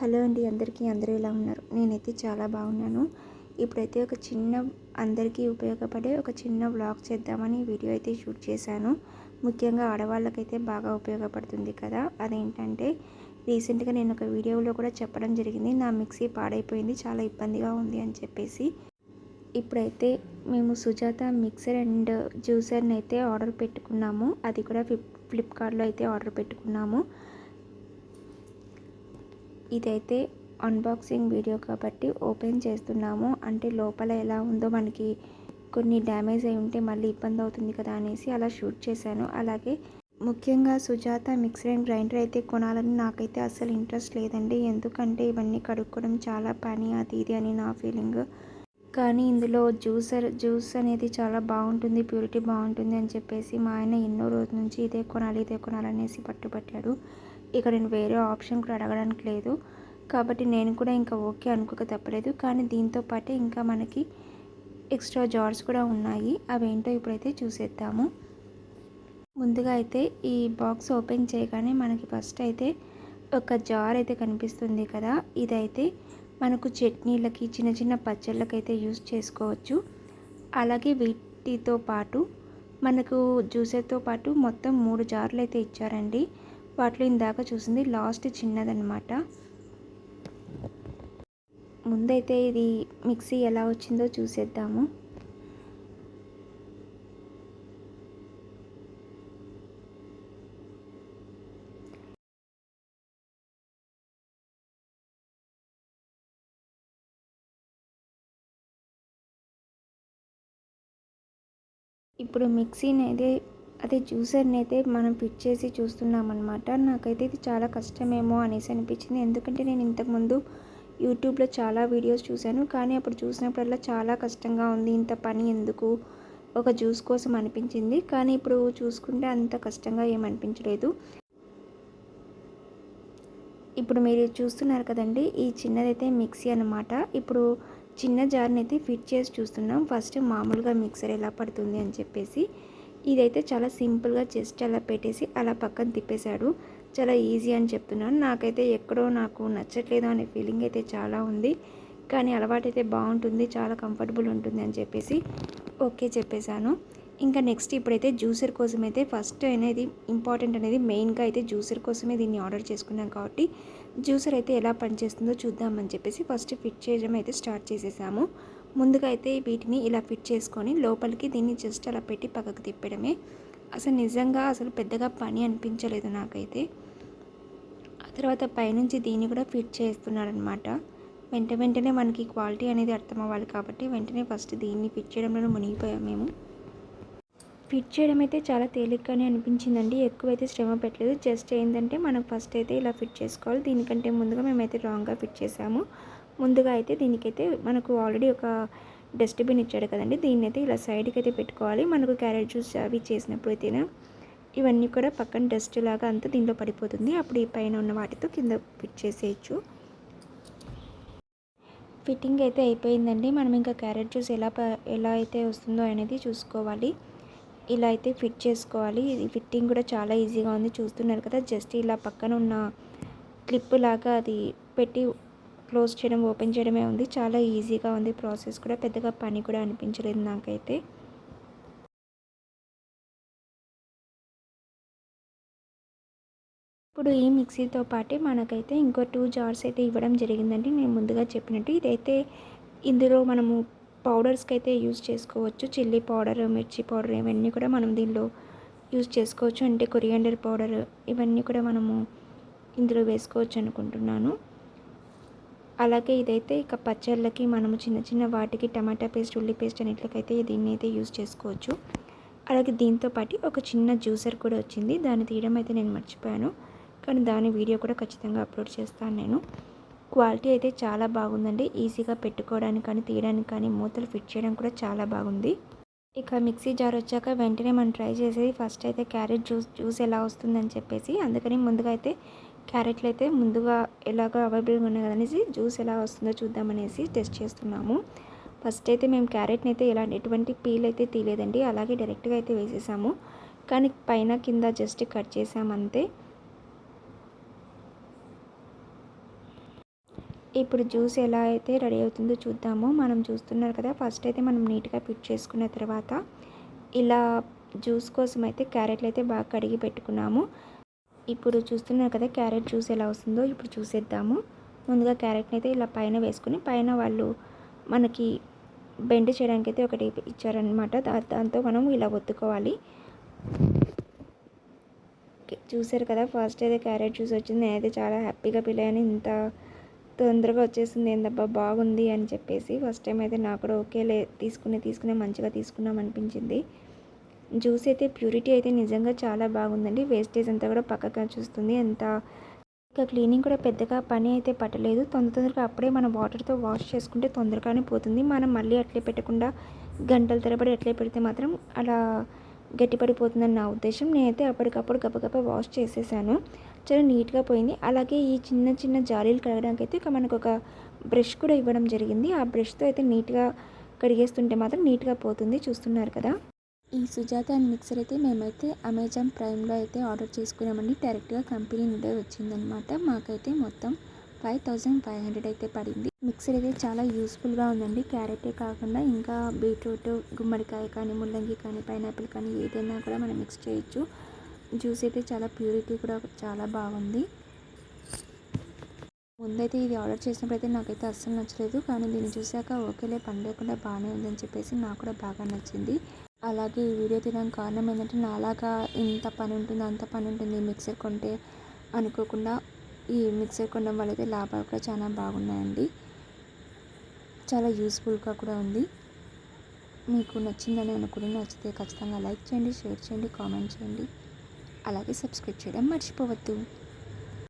Hello అండి అందరికీ అందరూ ఎలా ఉన్నారు? నేనైతే చాలా బాగున్నాను. ఇప్పుడైతే ఒక చిన్న అందరికీ ఉపయోగపడే ఒక చిన్న వ్లాగ్ చేద్దామని వీడియో అయితే షూట్ చేశాను. ముఖ్యంగా ఆడవాళ్ళకైతే బాగా ఉపయోగపడుతుంది కదా. అదేంటంటే రీసెంట్గా నేను ఒక వీడియోలో కూడా చెప్పడం జరిగింది. నా మిక్సీ పాడైపోయింది చాలా ఇబ్బందిగా ఉంది అని చెప్పేసి. ఇప్పుడైతే మేము సుజాత మిక్సర్ అండ్ జ్యూసర్ని అయితే ఆర్డర్ పెట్టుకున్నాము. అది కూడా ఫ్లిప్ ఫ్లిప్కార్ట్లో అయితే ఆర్డర్ పెట్టుకున్నాము. ఇదైతే అన్బాక్సింగ్ వీడియో కాబట్టి ఓపెన్ చేస్తున్నాము. అంటే లోపల ఎలా ఉందో మనకి కొన్ని డ్యామేజ్ అయి ఉంటే మళ్ళీ ఇబ్బంది అవుతుంది కదా అనేసి అలా షూట్ చేశాను. అలాగే ముఖ్యంగా సుజాత మిక్సర్ అండ్ గ్రైండర్ అయితే కొనాలని నాకైతే అసలు ఇంట్రెస్ట్ లేదండి. ఎందుకంటే ఇవన్నీ కడుక్కోవడం చాలా పని అది ఇది అని నా ఫీలింగ్ కానీ ఇందులో జ్యూసర్ జ్యూస్ అనేది చాలా బాగుంటుంది ప్యూరిటీ బాగుంటుంది అని చెప్పేసి మా ఆయన ఎన్నో రోజుల నుంచి ఇదే కొనాలి ఇదే కొనాలనేసి పట్టుబట్టాడు. ఇక నేను వేరే ఆప్షన్ కూడా అడగడానికి లేదు. కాబట్టి నేను కూడా ఇంకా ఓకే అనుకోక తప్పలేదు. కానీ దీంతో పాటే ఇంకా మనకి ఎక్స్ట్రా జార్స్ కూడా ఉన్నాయి. అవేంటో ఇప్పుడైతే చూసేద్దాము. ముందుగా అయితే ఈ బాక్స్ ఓపెన్ చేయగానే మనకి ఫస్ట్ అయితే ఒక జార్ అయితే కనిపిస్తుంది కదా. ఇదైతే మనకు చట్నీలకి చిన్న చిన్న పచ్చళ్ళకి అయితే యూస్ చేసుకోవచ్చు. అలాగే వీటితో పాటు మనకు జ్యూసెస్తో పాటు మొత్తం మూడు జార్లు అయితే ఇచ్చారండి. వాటిలో ఇందాక చూసింది. లాస్ట్ చిన్నదనమాట ముందైతే ఇది మిక్సీ ఎలా వచ్చిందో చూసేద్దాము. ఇప్పుడు మిక్సీని అయితే అదే జ్యూసర్ని అయితే మనం ఫిట్ చేసి చూస్తున్నాం అనమాట నాకైతే ఇది చాలా కష్టమేమో అనేసి అనిపించింది. ఎందుకంటే నేను ఇంతకుముందు యూట్యూబ్లో చాలా వీడియోస్ చూశాను. కానీ అప్పుడు చూసినప్పుడల్లా చాలా కష్టంగా ఉంది. ఇంత పని ఎందుకు? ఒక జ్యూస్ కోసం అనిపించింది. కానీ ఇప్పుడు చూసుకుంటే అంత కష్టంగా ఏమనిపించలేదు ఇప్పుడు మీరు చూస్తున్నారు కదండి ఈ చిన్నదైతే మిక్సీ అనమాట ఇప్పుడు చిన్న జార్ని అయితే ఫిట్ చేసి చూస్తున్నాం. ఫస్ట్ మామూలుగా మిక్సర్ ఎలా పడుతుంది అని చెప్పేసి. ఇదైతే చాలా సింపుల్గా జస్ట్ అలా పెట్టేసి అలా పక్కన తిప్పేశాడు. చాలా ఈజీ అని చెప్తున్నాను. నాకైతే ఎక్కడో నాకు నచ్చట్లేదు అనే ఫీలింగ్ అయితే చాలా ఉంది. కానీ అలవాటైతే బాగుంటుంది చాలా కంఫర్టబుల్ ఉంటుంది అని చెప్పేసి ఓకే చెప్పేశాను. ఇంకా నెక్స్ట్ ఇప్పుడైతే జ్యూసర్ కోసం అయితే ఫస్ట్ అనేది ఇంపార్టెంట్ అనేది మెయిన్గా అయితే జ్యూసర్ కోసమే దీన్ని ఆర్డర్ చేసుకున్నాం కాబట్టి జ్యూసర్ అయితే ఎలా పనిచేస్తుందో చూద్దామని చెప్పేసి ఫస్ట్ ఫిట్ చేయడం అయితే స్టార్ట్ చేసేసాము. ముందుగా అయితే వీటిని ఇలా ఫిట్ చేసుకొని లోపలికి దీన్ని జస్ట్ అలా పెట్టి పక్కకు తిప్పడమే. అసలు నిజంగా అసలు పెద్దగా పని అనిపించలేదు నాకైతే. ఆ తర్వాత పైనుంచి దీన్ని కూడా ఫిట్ చేస్తున్నారనమాట. వెంట వెంటనే మనకి క్వాలిటీ అనేది అర్థం అవ్వాలి కాబట్టి వెంటనే ఫస్ట్ దీన్ని ఫిట్ చేయడంలో మునిగిపోయాం మేము. ఫిట్ చేయడం అయితే చాలా తేలిగ్గానే అనిపించిందండి. ఎక్కువైతే శ్రమ పెట్టలేదు. జస్ట్ ఏంటంటే మనం ఫస్ట్ అయితే ఇలా ఫిట్ చేసుకోవాలి. దీనికంటే ముందుగా మేమైతే రాంగ్గా ఫిట్ చేసాము. ముందుగా అయితే దీనికైతే మనకు ఆల్రెడీ ఒక డస్ట్బిన్ ఇచ్చాడు కదండి. దీన్ని అయితే ఇలా సైడ్కి అయితే పెట్టుకోవాలి. మనకు క్యారెట్ జ్యూస్ అవి చేసినప్పుడు అయితేనే ఇవన్నీ కూడా పక్కన డస్ట్ లాగా అంతా దీంట్లో పడిపోతుంది. అప్పుడు ఈ పైన ఉన్న వాటితో కింద ఫిట్ చేసేయచ్చు. ఫిట్టింగ్ అయితే అయిపోయిందండి. మనం ఇంకా క్యారెట్ జ్యూస్ ఎలా ఎలా అయితే వస్తుందో అనేది చూసుకోవాలి. ఇలా అయితే ఫిట్ చేసుకోవాలి. ఇది ఫిట్టింగ్ కూడా చాలా ఈజీగా ఉంది. చూస్తున్నారు కదా జస్ట్ ఇలా పక్కన ఉన్న క్లిప్ లాగా అది పెట్టి క్లోజ్ చేయడం ఓపెన్ చేయడమే ఉంది. చాలా ఈజీగా ఉంది ప్రాసెస్ కూడా. పెద్దగా పని కూడా అనిపించలేదు నాకైతే. ఇప్పుడు ఈ మిక్సీతో పాటే మనకైతే ఇంకో టూ జార్స్ అయితే ఇవ్వడం జరిగిందండి. నేను ముందుగా చెప్పినట్టు ఇదైతే ఇందులో మనము పౌడర్స్కి అయితే యూజ్ చేసుకోవచ్చు. చిల్లీ పౌడర్ మిర్చి పౌడర్ ఇవన్నీ కూడా మనం దీనిలో యూజ్ చేసుకోవచ్చు. అంటే కొరియాండర్ పౌడర్ ఇవన్నీ కూడా మనము ఇందులో వేసుకోవచ్చు అనుకుంటున్నాను. అలాగే ఇదైతే ఇక పచ్చళ్ళకి మనము చిన్న చిన్న వాటికి టమాటా పేస్ట్ ఉల్లి పేస్ట్ అన్నిట్లకైతే దీన్ని అయితే యూజ్ చేసుకోవచ్చు. అలాగే దీంతో పాటు ఒక చిన్న జ్యూసర్ కూడా వచ్చింది. దాన్ని తీయడం అయితే నేను మర్చిపోయాను. కానీ దాని వీడియో కూడా ఖచ్చితంగా అప్లోడ్ చేస్తాను నేను. క్వాలిటీ అయితే చాలా బాగుందండి. ఈజీగా పెట్టుకోవడానికి కానీ తీయడానికి కానీ మూతలు ఫిట్ చేయడం కూడా చాలా బాగుంది. ఇక మిక్సీ జార్ వచ్చాక వెంటనే మనం ట్రై చేసేది ఫస్ట్ అయితే క్యారెట్ జ్యూస్ జ్యూస్ ఎలా వస్తుందని చెప్పేసి. అందుకని ముందుగా అయితే క్యారెట్లు అయితే ముందుగా ఎలాగో అవైలబుల్గా ఉన్నాయి కదనేసి జ్యూస్ ఎలా వస్తుందో చూద్దామనేసి టెస్ట్ చేస్తున్నాము. ఫస్ట్ అయితే మేము క్యారెట్ని అయితే ఎలా ఎటువంటి పీల్ అయితే తీయలేదండి అలాగే డైరెక్ట్గా అయితే వేసేసాము. కానీ పైన కింద జస్ట్ కట్ చేసామంతే. ఇప్పుడు జ్యూస్ ఎలా అయితే రెడీ అవుతుందో చూద్దాము. మనం చూస్తున్నారు కదా ఫస్ట్ అయితే మనం నీట్గా పిట్ చేసుకున్న తర్వాత ఇలా జ్యూస్ కోసం అయితే క్యారెట్లు అయితే బాగా కడిగి పెట్టుకున్నాము. ఇప్పుడు చూస్తున్నారు కదా క్యారెట్ జ్యూస్ ఎలా వస్తుందో ఇప్పుడు చూసేద్దాము. ముందుగా క్యారెట్ని అయితే ఇలా పైన వేసుకుని పైన వాళ్ళు మనకి బెండ్ చేయడానికి అయితే ఒకటి ఇచ్చారనమాట దాంతో మనం ఇలా ఒత్తుకోవాలి. చూసారు కదా ఫస్ట్ అయితే క్యారెట్ జ్యూస్ వచ్చింది. నేనైతే చాలా హ్యాపీగా ఫీల్ అయ్యాను. ఇంత తొందరగా వచ్చేసింది. ఏందబ్బా బాగుంది అని చెప్పేసి ఫస్ట్ టైం అయితే నాకు కూడా ఓకే లే తీసుకునే తీసుకునే మంచిగా తీసుకున్నాం అనిపించింది. జ్యూస్ అయితే ప్యూరిటీ అయితే నిజంగా చాలా బాగుందండి. వేస్టేజ్ అంతా కూడా పక్కగా చూస్తుంది. ఎంత ఇంకా క్లీనింగ్ కూడా పెద్దగా పని అయితే పట్టలేదు. తొందర తొందరగా అప్పుడే మనం వాటర్తో వాష్ చేసుకుంటే తొందరగానే పోతుంది. మనం మళ్ళీ అట్లే పెట్టకుండా గంటల తరబడి అట్లే పెడితే మాత్రం అలా గట్టిపడిపోతుందని నా ఉద్దేశం. నేనైతే అప్పటికప్పుడు గబగబ వాష్ చేసేసాను. చాలా నీట్గా పోయింది. అలాగే ఈ చిన్న చిన్న జాలీలు కడగడానికి అయితే ఇక మనకు ఒక బ్రష్ కూడా ఇవ్వడం జరిగింది. ఆ బ్రష్తో అయితే నీట్గా కడిగేస్తుంటే మాత్రం నీట్గా పోతుంది. చూస్తున్నారు కదా. ఈ సుజాత అండ్ మిక్సర్ అయితే మేమైతే అమెజాన్ ప్రైమ్లో అయితే ఆర్డర్ చేసుకున్నామండి. డైరెక్ట్గా కంపెనీ నుండే వచ్చిందనమాట మాకైతే మొత్తం ఫైవ్ థౌజండ్ ఫైవ్ హండ్రెడ్ అయితే పడింది. మిక్సర్ అయితే చాలా యూస్ఫుల్గా ఉందండి. క్యారెటే కాకుండా ఇంకా బీట్రూట్ గుమ్మడికాయ కానీ ముల్లంగి కానీ పైనాపిల్ కానీ ఏదైనా కూడా మనం మిక్స్ చేయొచ్చు. జ్యూస్ అయితే చాలా ప్యూరిటీ కూడా చాలా బాగుంది. ముందైతే ఇది ఆర్డర్ చేసినప్పుడు అయితే నాకైతే అస్సలు నచ్చలేదు. కానీ దీన్ని చూశాక ఓకేలే పని లేకుండా బాగానే ఉందని చెప్పేసి నాకు కూడా బాగా నచ్చింది. అలాగే ఈ వీడియో తీయడానికి కారణం ఏంటంటే నాలాగా ఇంత పని ఉంటుంది అంత పని ఉంటుంది మిక్సర్ కొంటే అనుకోకుండా ఈ మిక్సర్ కొనడం వల్ల అయితే లాభాలు కూడా చాలా బాగున్నాయండి. చాలా యూస్ఫుల్గా కూడా ఉంది. మీకు నచ్చిందని అనుకుని నచ్చితే ఖచ్చితంగా లైక్ చేయండి షేర్ చేయండి కామెంట్ చేయండి. అలాగే సబ్స్క్రైబ్ చేయడం మర్చిపోవద్దు.